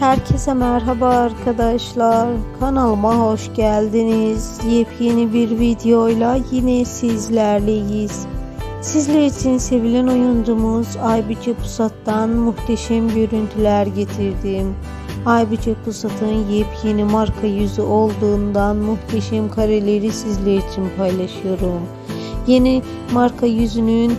Herkese merhaba arkadaşlar. Kanalıma hoş geldiniz. Yepyeni bir videoyla yine sizlerleyiz. Sizler için sevilen oyuncumuz Aybüke Pusat'tan muhteşem görüntüler getirdim. Aybüke Pusat'ın yepyeni marka yüzü olduğundan muhteşem kareleri sizler için paylaşıyorum. Yeni marka yüzünün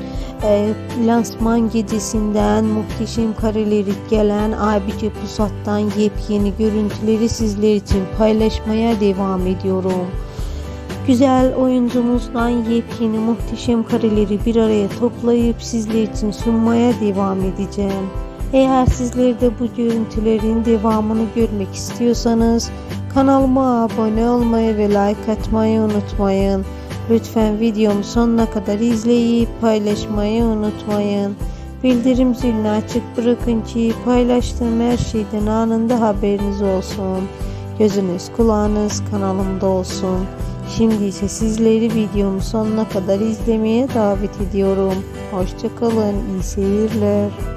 e, lansman gecesinden muhteşem kareleri gelen Aybüke Pusat'tan yepyeni görüntüleri sizler için paylaşmaya devam ediyorum. Güzel oyuncumuzdan yepyeni muhteşem kareleri bir araya toplayıp sizler için sunmaya devam edeceğim. Eğer sizler de bu görüntülerin devamını görmek istiyorsanız kanalıma abone olmayı ve like atmayı unutmayın. Lütfen videomu sonuna kadar izleyip paylaşmayı unutmayın. Bildirim zilini açık bırakın ki paylaştığım her şeyden anında haberiniz olsun. Gözünüz kulağınız kanalımda olsun. Şimdi ise sizleri videomu sonuna kadar izlemeye davet ediyorum. Hoşçakalın, iyi seyirler.